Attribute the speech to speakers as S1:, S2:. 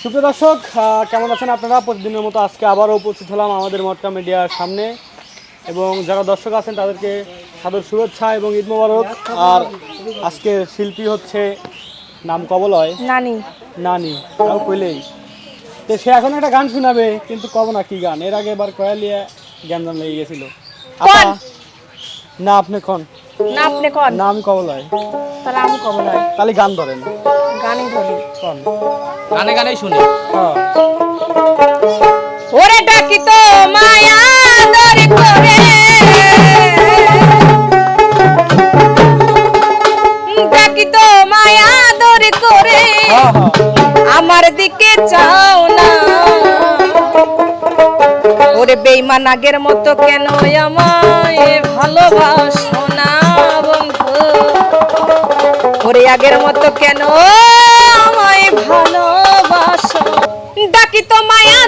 S1: সুপ্রিয় দর্শক কেমন আছেন আপনারা? প্রতিদিনের মতো আজকে আবারও উপস্থিত হলাম আমাদের মটকা মিডিয়ার সামনে। এবং যারা দর্শক আছেন তাদেরকে সাদর শুভেচ্ছা এবং ঈদ মোবারক। আর আজকে শিল্পী হচ্ছে নাম কবলয়?
S2: নানি।
S1: নানি। তাও কইলেই। তো সে এখন একটা গান শোনাবে কিন্তু কব না কি গান। এর আগে এবার কয়ালিয়া জ্ঞান জান লেগে গেছিল। আপা না আপনি কোন?
S2: না আপনি কন?
S1: নাম কবলয়।
S2: তাহলে আমি কব নয়
S1: তাহলে গান ধরেন।
S2: গানই ধরি।
S1: কোন?
S3: গানে গানে শুনি।
S2: ওরে ডাকি তো মায়া দরি করে। ডাকি তো মায়া দরি করে। আমার দিকে চাও না। ওরে বেইমান আগের মতো কেন আমায় ভালোবাসো না বন্ধু? ওরে আগের মতো কেন আমায় ভালোবাসো ডাকি তো মায়া